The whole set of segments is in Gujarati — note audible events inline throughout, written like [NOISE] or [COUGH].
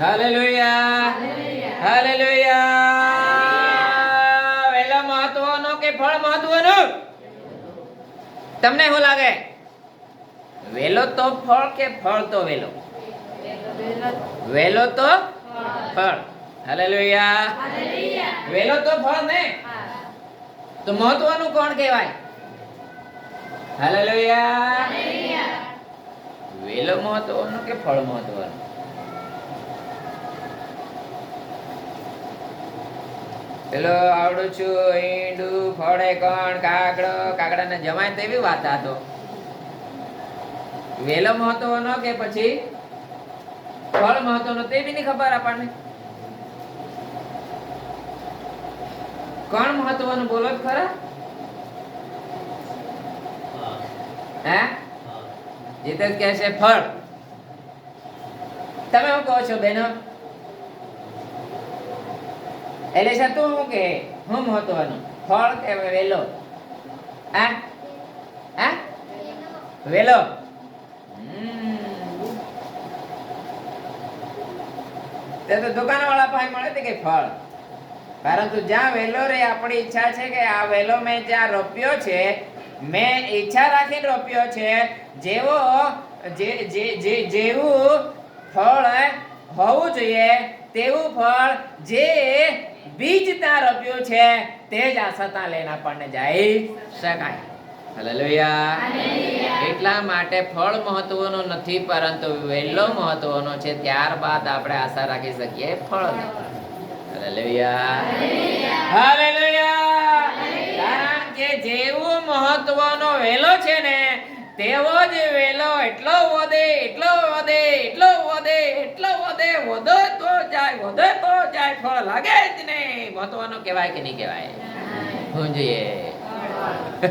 હાલેલુયા. હાલેલુયા. વેલો મહત્વનો કે ફળ મહત્વનું? તમને શું લાગે? વેલો તો ફળ કે ફળ તો વેલો? વેલો. તો ફળ. હાલેલુયા. વેલો તો ફળ ને? તો મહત્વનું કોણ કહેવાય? હાલેલુયા. વેલો મહત્વનું કે ફળ મહત્વનું? પેલો આવડું છું ઈંડું ફળે કણ કાગડો. કાગડાને જમાય તેવી વાત હતો વેલો મહત્વનો કે પછી ફળ મહત્વનો તે બી નહીં ખબર આપણને? કોણ મહત્વનું બોલો જ ખરા? હે. જીતેશ કહે છે ફળ. તમે શું કહો છો બેનો? એટલે છે તું શું કે, હું મહત્વનું? ફળ કે વેલો? આ વેલો? તે તો દુકાન વાળા પાસે મળે તે કે ફળ. પરંતુ જ્યાં વેલો રે, આપણી ઈચ્છા છે કે આ વેલો મેં જ્યાં રોપ્યો છે, મેં ઈચ્છા રાખીને રોપ્યો છે, જેવો જે જે, જેવું ફળ હોવું જોઈએ, તેવું ફળ જે બીજ ત્યાં રોપ્યું છે તે જ આશા ત્યાં લઈને આપણને જઈ શકાય. હાલેલુયા એટલા માટે ફળ મહત્વનો નથી પરંતુ વહેલો મહત્વનો છે. ત્યારબાદ આપણે આશા રાખી શકીએ ફળ. હાલેલુયા હાલેલુયા કારણ કે જેવું મહત્વનો વહેલો છે ને તેવો જ વેલો એટલો વધે એટલો વધે એટલો વધે એટલો વધે વધે તો જાય વધે તો જાય ફળ લાગે જ ને મહત્વનો કહેવાય કે નહીં કહેવાય? શું જોઈએ.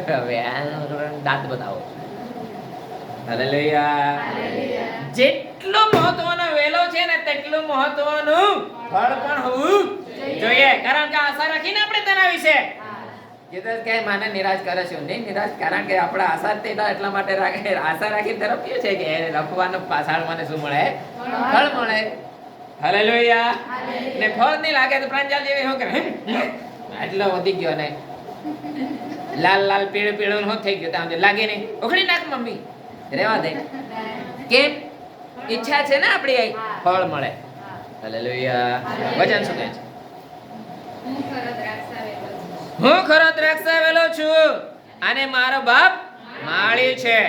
હવે દાંત બતાવો. હાલેલુયા. જેટલો મહત્વનો વેલો છે ને તેટલું મહત્વનું ફળ પણ હોવું જોઈએ. કારણ કે આશા રાખીને આપણે તેના વિશે જીતેશ કે મને નિરાશ કરે છે. નહીં નિરાશ કારણ કે આપણે આશા જ તેના એટલા માટે રાખે આશા રાખી તરફ્યું છે કે લખવાનો પાછળ મને શું મળે? ફળ મળે. હાલેલુયા. ને ફળ નહીં લાગે તો પ્રાંજલ જેવી શું કરે? એટલો વધી ગયો ને. લાલ લાલ પીળો પીળો હું થઈ ગયો? ત્યાં લાગે નહીં. ઉખડી નાખ મમ્મી. રેવા દે. કેમ? ઈચ્છા છે ને આપણી ફળ મળે. હાલેલુયા. વચન શું કહે છે? હું ખરો દ્રાક્ષાવેલો છું અને મારો બાપ માળી છે.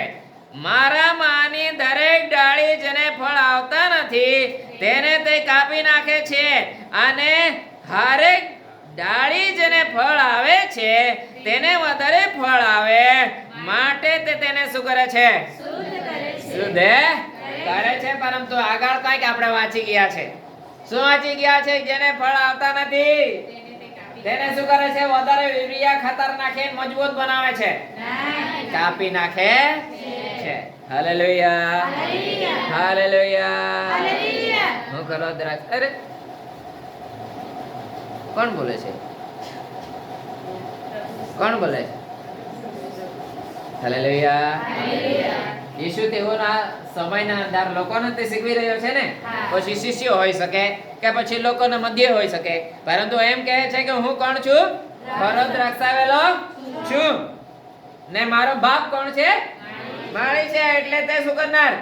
મારા માની દરેક ડાળી જેને ફળ આવતા નથી, તેને તે કાપી નાખે છે અને હરેક ડાળી જેને ફળ આવે છે, તેને વધારે ફળ આવે માટે તે તેને શું કરે છે? શુદ્ધ કરે છે. પરંતુ આગળ કંઈક આપણે વાંચી ગયા છે. શું વાંચી ગયા છે? જેને ફળ આવતા નથી. તેને શું કરે છે? વધારે યુરિયા ખાતર નાખે મજબૂત બનાવે છે. કાપી નાખે છે. હાલેલુયા. હાલેલુયા. હું કરો દ્રાક્ષ? અરે! કોણ બોલે છે? કોણ બોલે છે? હાલેલુયા. ઈસુ તેઓના સમયના અંદર લોકોને તે શીખવી રહ્યો છે ને? પછી શિષ્યો હોઈ શકે કે પછી લોકોના મધ્ય હોઈ શકે. પરંતુ એમ કહે છે કે હું કોણ છું? ભરત રક્ષાવેલો છું. ને મારો બાપ કોણ છે? માળી છે એટલે તે શું કરનાર?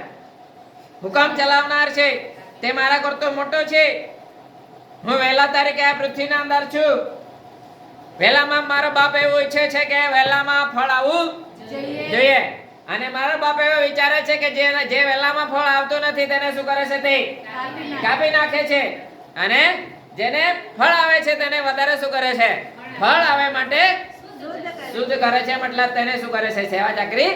હુકમ ચલાવનાર છે. તે મારા કરતો મોટો છે. હું વહેલા તારીખે આ પૃથ્વીના અંદર છું. વહેલામાં મારો બાપ એવું ઈચ્છે છે કે વહેલામાં ફળ આવું જોઈએ. અને મારા બાપ એવો વિચારે છે કે જે જે વેલામાં ફળ આવતું નથી તેને શું કરે છે તે? કાપી નાખે છે. અને જેને ફળ આવે છે તેને વધારે શું કરે છે? ફળ આવે માટે શુદ્ધ કરે છે મતલબ તેને શું કરે છે? સેવા ચાકરી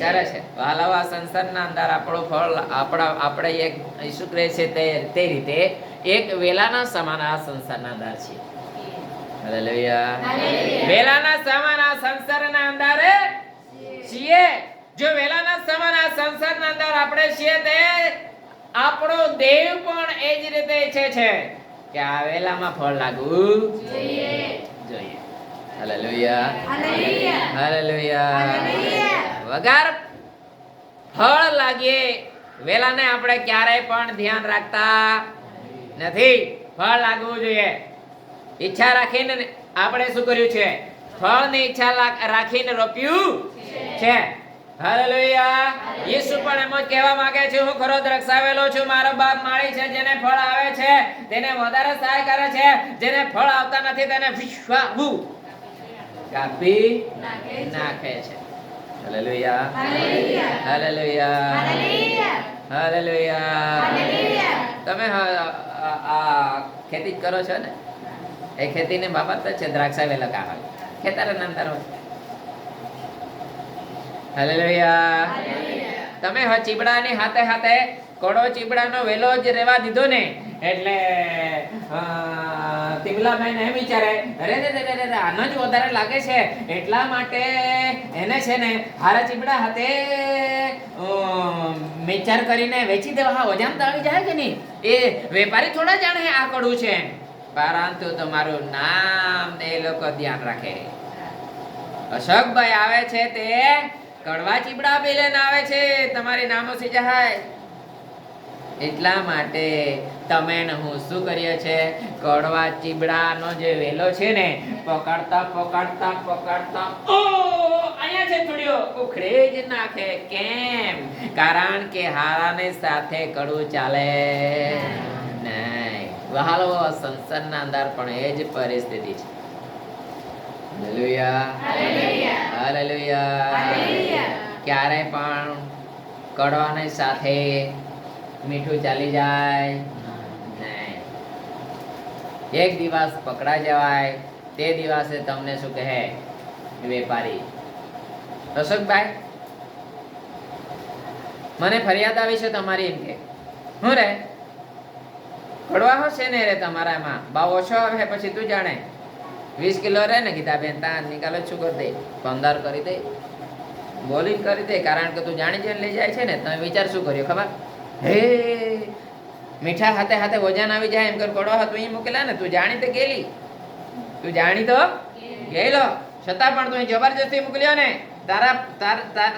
કરે છે. વાલાવા સંસારના અંદર આપણો ફળ આપણા આપણે એક શું કહે છે તે તે રીતે એક વેલાના સમાન આ સંસારના અંદર છે. હાલેલુયા વેલાના સમાન આ સંસારના અંદર છીએ. જો વેલાના સમાન આ સંસારના અંદર આપણે છીએ તે આપણો દેવ પણ એ જ રીતે ઈચ્છે છે. કે આ વેલામાં ફળ લાગવું જોઈએ. હાલેલુયા હાલેલુયા વગર ફળ લાગીએ. વેલાને આપણે ક્યારેય પણ ધ્યાન રાખતા નથી. ફળ લાગવું જોઈએ. ઈચ્છા રાખીને આપણે શું કર્યું છે? ફળની ઈચ્છા રાખીને રોપ્યું છે. હાલેલુયા. યેસુ પણ એમ જ કહેવા માંગે છે હું ખરો દ્રક્ષાવેલો છું. મારો બાપ માળી છે જેને ફળ આવે છે તેને વધારે સહાય કરે છે. જેને ફળ આવતા નથી તેને વિશ્વાહુ કાપી નાખે છે. હાલેલુયા. હાલેલુયા. હાલેલુયા. તમે આ ખેતી કરો છો ને? એ ખેતીની બાબત જ છે દ્રાક્ષા વેલા કા હોય ખેતરના અંદર હોય હાલેલુયા તમે હ ચીબડાની હાથે હાથે કોડો ચીબડાનો વેલો જ રેવા દીધો ને એટલે તિમલાબેન એમ વિચારે અરે રે રે રે આનો જ વધારે લાગે છે. એટલા માટે એને છે ને હારા ચીબડા હાથે વિચાર કરીને વેચી દેવા. હા ઓજામ તો આવી જાય કે નહીં? એ વેપારી થોડા જાણે આ કડું છે પરંતુ તમારું નામ એ લોકો ધ્યાન રાખે. અશોકભાઈ આવે છે તે કડવા ચીબડા બી લઈને આવે છે. તમારી નામો સિજાય એટલા માટે તમે ને હું શું કરીએ છે? કડવા ચીબડાનો જે વેલો છે ને, પકડતા પકડતા પકડતા, ઓ, અહીંયા છે થોડીઓ, ઉખડે જ નાખે. કેમ? કારણ કે હારાને સાથે કડવું ચાલે. નહીં વહાલો સંસારના અંદર પણ એ જ પરિસ્થિતિ છે. ક્યારે પણ કડવાની સાથે મીઠું ચાલી જાય. એક દિવસ પકડા જવાય તે દિવસે તમને શું કહે? વેપારી. અશોકભાઈ મને ફરિયાદ આવી છે તમારી એમ કે. હું રે? કડવા હશે ને રે તમારામાં? બાવ ઓછો આવે પછી તું જાણે. વીસ કિલો રહે ને ગીતા બેન તા નિકાલો શું કરી દે પંદર કરી દે. બોલિંગ કરી દે, કારણ કે તું જાણી જઈને લઈ જાય છે ને, તમે વિચાર શું કર્યો, ખબર? હે! મીઠા હાથે હાથે વજન આવી જાય, એમ કર કડવા હતું અહીં મૂકેલા ને, તું જાણી તો ગયેલી તું જાણી તો ગયેલો. છતાં પણ તું જબરજસ્તી મોકલ્યો ને. તારા,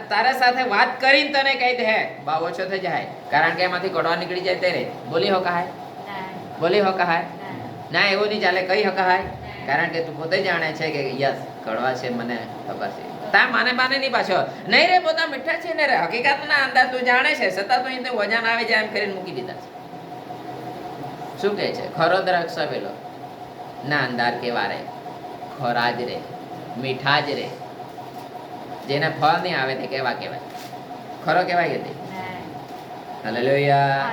તાર- સાથે વાત કરીને તને કહી દે ભાવ ઓછો થઈ જાય. કારણ કે એમાંથી કડવા નીકળી જાય ત્યારે. બોલી હો કહાય બોલી હકાય ના એવું નહીં ચાલે કઈ હકાય કારણ કે તું પોતે જાણે છે કે યસ કડવા છે મને ખબર છે. તા માને માને નહીં પાછો. નહીં રે બધા મીઠા છે ને રે. હકીકતના અંદાજ તું જાણે છે. છતાં તું એને વજન આવે જાય એમ કરીને મૂકી દીધા છે. શું કહે છે? ખરો દ્રાક્ષ પેલો ના અંદાર કેવા રે? ખોરા જ રે. મીઠા જ રે. જેને ફળ નહીં આવે તે કેવા કહેવાય? ખરો કહેવાય કે તે હાલેલુયા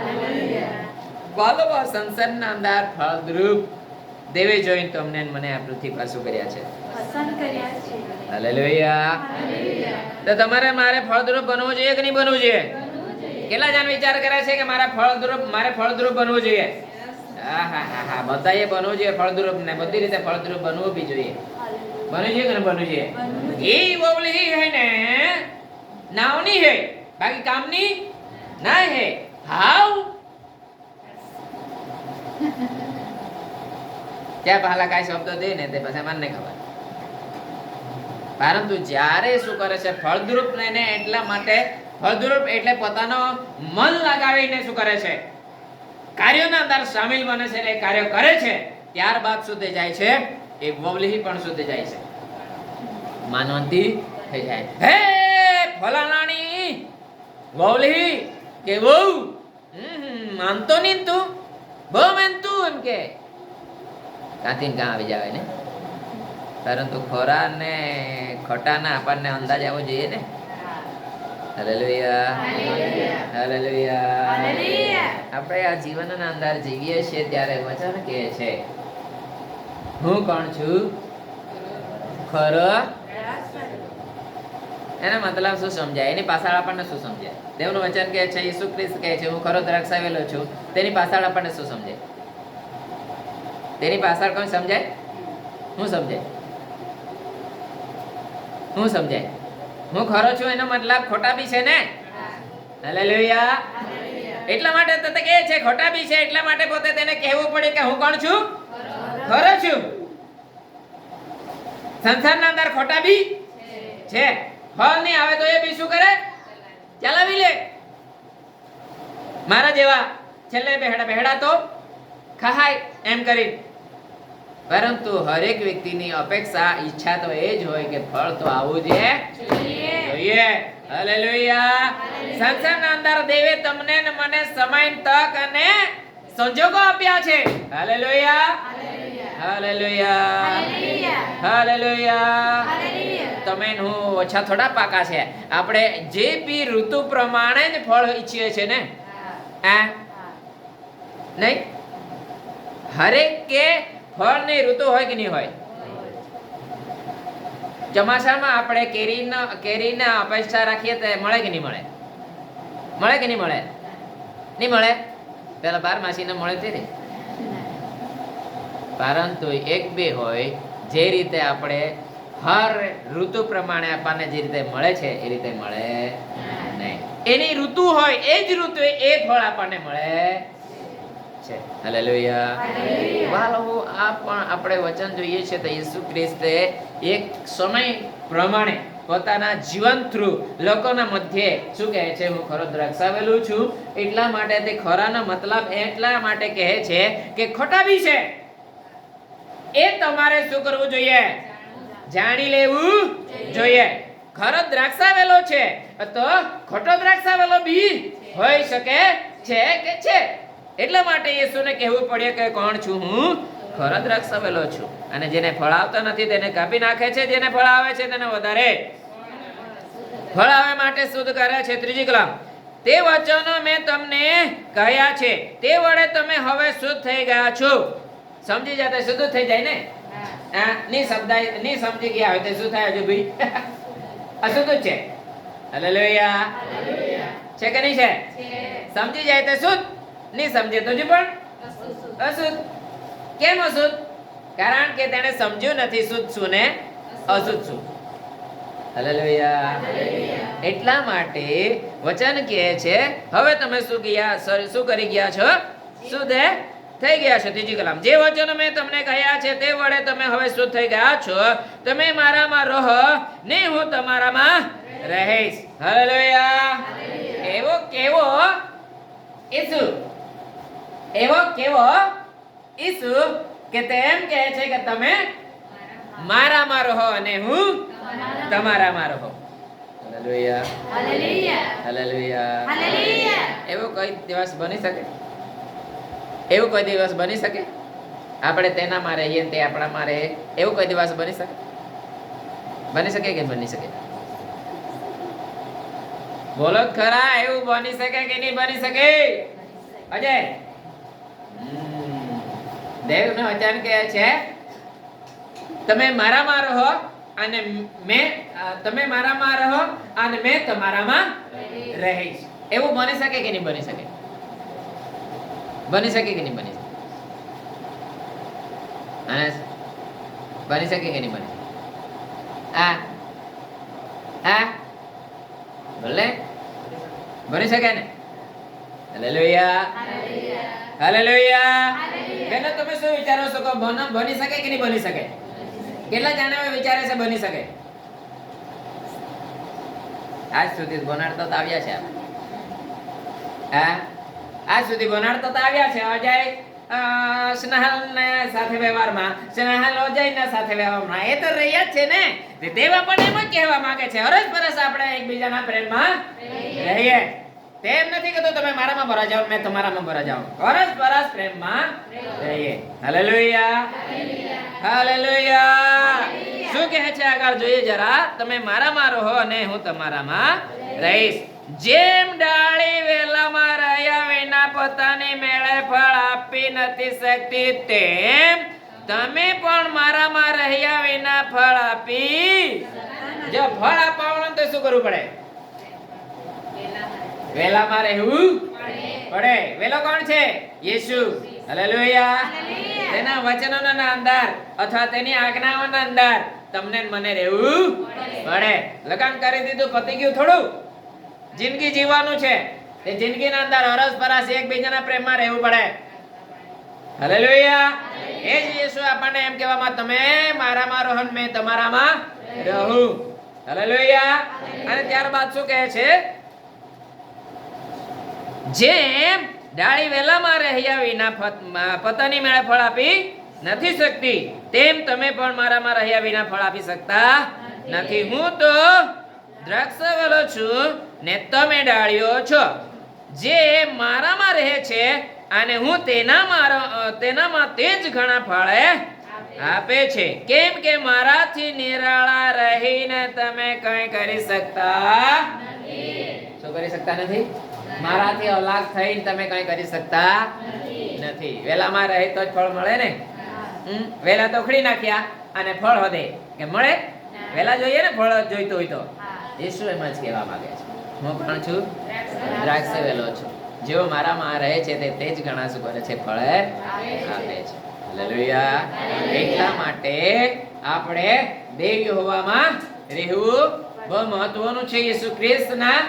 બાલો સંસારના અંદર ફળદ્રુપ દેવે જોઈને તમને મને આ પૃથ્વી શું કર્યા છે? હાલેલુયા. તો તમારે મારે ફળદ્રુપ બનવું જોઈએ કે નહીં બનવું જોઈએ? કેટલા જણ વિચાર કરે છે કે મારા ફળદ્રુપ મારે ફળદ્રુપ બનવું જોઈએ? હા હા હા હા. બધાએ બનવું જોઈએ ફળદ્રુપ ને બધી રીતે ફળદ્રુપ બનવું બી જોઈએ. બનવું જોઈએ કે બનવું જોઈએ? એ બોબલી હે ને નાવની હે. બાકી કામની ના હે. હાવ ત્યાં પહેલા કાંઈ શબ્દ દે ને તે પછી મને ખબર. પરંતુ જ્યારે શું કરે છે ફળદ્રુપ ને એટલા માટે ફળદ્રુપ એટલે પોતાનો મન લગાવીને શું કરે છે કાર્યોના અંદર સામેલ બને છે અને કાર્ય કરે છે ત્યારબાદ સુધી જાય છે એ વવલી પણ સુધી જાય છે. માનવંતી થઈ જાય. હે ફલાણાની વવલી કે હમ, માનતો નહીં તું? બહુ માનતું એમ કે. કાંથી ને કાં આવી જાય ને? પરંતુ ખોરા ને ખોટાના આપણને અંદાજ આવવો જોઈએ ને? આપણે આ જીવનના અંદર જીવીએ છીએ ત્યારે વચન કહે છે હું કોણ છું? ખરો? એનો મતલબ શું સમજાય? એની પાછળ આપણને શું સમજાય? દેવનું વચન કહે છે ઈસુ ખ્રિસ્ત કહે છે હું ખરો દ્રાક્ષાવેલો છું. તેની પાછળ આપણને શું સમજાય? તેની પાછળ કોઈ સમજાય? હું સમજાય. હું સમજાય. હું ખરો છું એનો મતલબ ખોટા બી છે ને? હાલેલુયા. એટલા માટે તો કહે છે ખોટા બી છે એટલા માટે પોતે તેને કહેવું પડે કે હું કોણ છું? ખરો છું. સંસારના અંદર ખોટા બી છે. ફળ નહીં આવે તો એ બી શું કરે? ચલાવી લે. મારા જેવા છેલ્લે બેહડા બેહડા તો ખહાય એમ કરી પરંતુ હરેક વ્યક્તિની અપેક્ષા ઈચ્છા તો એ જ હોય કે ફળ તો આવું જ જોઈએ. હાલેલુયા સંસારના અંદર દેવે તમને ને મને સમય તક અને સંજોગો આપ્યા છે. હાલેલુયા હાલેલુયા હાલેલુયા તમે હું ઓછા થોડા પાકા છે. આપણે જે બી ઋતુ પ્રમાણે જ ફળ ઈચ્છીએ છે ને. આ નહીં? હરેક કે ફળની ઋતુ હોય કે નહીં હોય? ચોમાસામાં આપણે કેરીના કેરીના અપેક્ષા રાખીએ તો મળે કે નહીં મળે? મળે કે નહીં મળે? નહીં મળે? પેલા બાર માસીને મળે તે પરંતુ એક બે હોય, જે રીતે આપણે હર ઋતુ પ્રમાણે આપણને જે રીતે મળે છે, એ રીતે મળે નહીં. એની ઋતુ હોય, એ જ ઋતુ એ ફળ આપણને મળે. છે. હાલેલુયા વાલો આ પણ આપણે વચન જોઈએ છે તો યેસુ ખ્રિસ્તે એક સમય પ્રમાણે પોતાના જીવન થ્રુ લોકોના મધ્યે શું કહે છે? હું ખરો દ્રક્ષાવેલું છું. એટલા માટે તે ખરાનો મતલબ એટલા માટે કહે છે કે ખોટા બી છે. એ તમારે શું કરવું જોઈએ? જાણી લેવું જોઈએ. ખરો દ્રાક્ષાવેલો છે. તો ખોટો દ્રાક્ષાવેલો બી હોઈ શકે છે કે છે? એટલા માટે યેસુને કહેવું પડે કે કોણ છું હું? ખરો દ્રાક્ષાવેલો છું. અને જેને ફળ આવતા નથી તેને કાપી નાખે છે. જેને ફળ આવે છે તેને વધારે. ફળ આવે માટે શુદ્ધ કરે છે ત્રીજી કલમ. તે વચનો મેં તમને કહ્યા છે. તે વડે તમે હવે શુદ્ધ થઈ ગયા છો. સમજી જતા શુદ્ધ થઈ જાય ને? હા. ની સમજાયની સમજી ગયા હોય તો શું થાય હજુ ભાઈ? અશુદ્ધ [LAUGHS] છે. હાલેલુયા છે કે નહીં છે. સમજી જાય તો શુદ્ધ. નહીં સમજે તો હજુ પણ? અશુદ્ધ. કેમ અશુદ્ધ? કારણ કે તેને સમજ્યું નથી શુદ્ધ શું ને અશુદ્ધ શું. એટલા માટે વચન કહે છે હવે તમે શું ગયા? શું કરી ગયા છો? શુદ્ધ થઈ ગયા છો ત્રીજી કલામ. જે વચનો મેં તમને કહ્યા છે તે વડે તમે હવે શુદ્ધ થઈ ગયા છો. તમે મારામાં રહો ને હું તમારામાં રહીશ. હાલેલુયા એવો કેવો ઈસુ એવો કેવો ઈસુ કે તેમ કે કહે છે કે તમે મારામાં રહો અને હું તમારામાં રહો હાલેલુયા. હાલેલુયા. એવો કોઈ દિવસ બની શકે? એવું કોઈ દિવસ બની શકે? આપણે તેનામાં રહીએ તે આપણામાં રહે એવું કોઈ દિવસ બની શકે? બની શકે કે બની શકે? બોલો ખરા એવું બની શકે કે નહીં બની શકે. અજય દેવ નો વચન કહે છે? તમે મારામાં રહો અને મેં તમે મારામાં રહો અને મેં તમારામાં રહીશ. એવું બની શકે કે નહીં બની શકે? બની શકે કે નહીં બની શકે? બની શકે કે નહીં બની આ આ ભલે. બની શકે ને? Hallelujah hallelujah. બેનો તમે શું વિચારો છો કે બન- બની શકે કે નહીં બની શકે? કેટલા જણાઓ વિચારે છે બની શકે? આજ સુધી બનાડતા તો આવ્યા છે હા? આજ સુધી બનાડતા તો આવ્યા છે અજય અ, સ્નેહલ ને સાથે વ્યવહારમાં સ્નેહલ અજય ના સાથે વ્યવહારમાં. એ તો રહ્યા જ છે ને. તે પણ એમ કહેવા માંગે છે. હરસ પરસ આપણે એકબીજાના પ્રેમમાં રહીએ. તેમ નથી કહેતો તમે મારામાં ભરા જાઓ મેં તમારામાં ભરા જાઓ. પરસ પરસ પ્રેમમાં રહીએ. હાલેલુયા હાલેલુયા શું કહે છે આગળ? જોઈએ જરા તમે મારામાં રહો અને હું તમારામાં રહીશ. જેમ ડાળી વેલામાં રહ્યા વિના પોતાની મેળે ફળ આપી નથી શકતી તેમ તમે પણ મારામાં રહ્યા વિના ફળ આપી જો ફળ આપવાનું તો શું કરવું પડે? વેલામાં રહેવું પડે. વેલો કોણ છે? યેશુ. હાલેલુયા તેના વચનોના અંદર અથવા તેની આજ્ઞાઓના અંદર તમને મને રહેવું પડે. લગન કરી દીધું પતી ગયું થોડું. જિંદગી જીવવાનું છે. તે જિંદગીના અંદર અરસ પરાસ એકબીજાના પ્રેમમાં રહેવું પડે. હાલેલુયા એ જ યેશુ આપણને એમ કહેવામાં તમે મારામાં રહો મેં તમારામાં રહું. હાલેલુયા અને ત્યારબાદ શું કહે છે? જેમ ડાળી વેલામાં રહ્યા વિના પતની મેળે ફળ આપી નથી શકતી, તેમ તમે પણ મારામાં રહ્યા વિના ફળ આપી શકતા નથી. હું તો દ્રાક્ષ વેલો છું ને તમે ડાળીઓ છો. જે મારામાં રહે છે અને હું તેના મારા તેનામાં તે જ ઘણા ફળે આપે છે. કેમ કે મારાથી નિરાળા રહીને તમે કંઈ કરી શકતા શું કરી શકતા નથી? મારાથી અલગ થઈને તમે કંઈ કરી શકતા નથી. વેલામાં રહે તો જ ફળ મળે ને? વેલા તો ખડી નાખ્યા અને ફળ વધે. કે મળે? વેલા જોઈએ ને ફળ જોઈતો હોય તો? ઈસુ એમ જ કહેવા માંગે છે. હું પણ છું દ્રાક્ષ વેલો છું. જેઓ મારામાં રહે છે તે તે જ ઘણા શું કરે છે, ફળ આપે છે. હાલેલુયા. એટલા માટે આપણે દેવી હોવામાં રહેવું બહુ મહત્વનું છે. યેસુ ખ્રિસ્તના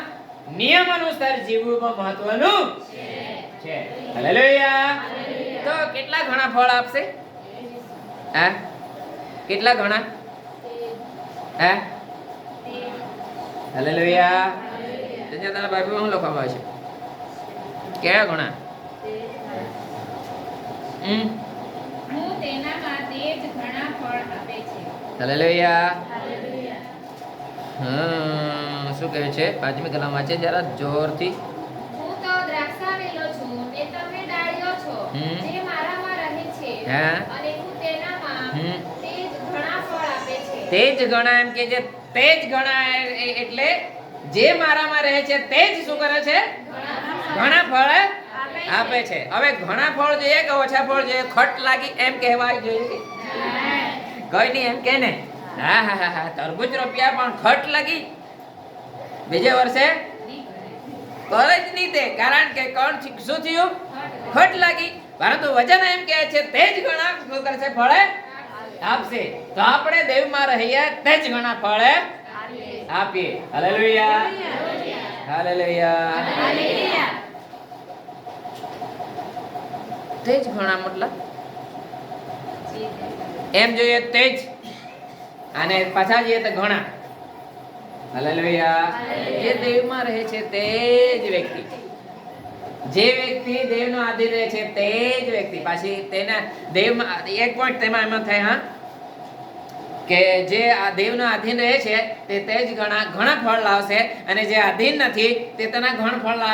નિયમ અનુસાર જીવવું બહુ મહત્વનું છે. હાલેલુયા. તો કેટલા ઘણા ફળ આપશે? હા? કેટલા ઘણા? હા? હાલેલુયા. ત્યાં તારા બાપુ હું લખવામાં આવે છે? કેવા ઘણા? હમ? હું તેનામાં તે જ ઘણા ફળ આપે છે. હાલેલુયા. હમ શું કહે છે? પાંચમી કલામાં વાંચે જરા જોરથી. હું તો દ્રાક્ષાવેલો છું ને તમે ડાળીઓ છો હમ. જે મારામાં રહે છે હા. અને હું તેનામાં હમ. તે જ ઘણા ફળ આપે છે. તે જ ગણા એમ કે જે તે જ એ- એટલે જે મારામાં રહે છે તે જ શું કરે છે? ઘણા ફળ. આપે છે. હવે ઘણા ફળ જોઈએ કે ઓછા ફળ જોઈએ? ખટ લાગી એમ કહેવાય જોઈએ. કઈ નહીં એમ કે ને? હા હા હા હા. તરબૂચ રોપ્યા પણ ખટ લાગી. બીજે વર્ષે? કરે જ નહીં તે. કારણ કે કોણ શું થયું? ખટ લાગી. પરંતુ વચન એમ કહે છે તે જ ઘણા શું કરશે ફળે? આપશે. તો આપણે દેવમાં રહીએ તે જ ઘણા ફળે? આપીએ. હાલેલુયા હાલેલુયા તે જ મતલબ. એમ જોઈએ તે અને પાછા જઈએ તો ઘણા. હલેલુયા. જે દેવમાં રહે છે તે જ વ્યક્તિ. જે વ્યક્તિ દેવનો આધીન રહે છે તે જ વ્યક્તિ. પાછી તેના દેવમાં એક પોઈન્ટ તેમાં એમાં થાય, હા? કે જે આ દેવનો આધીન રહે છે તે તે જ ઘણા ઘણા ફળ લાવશે અને જે આધીન નથી તે તેના ઘણ ફળ લાવ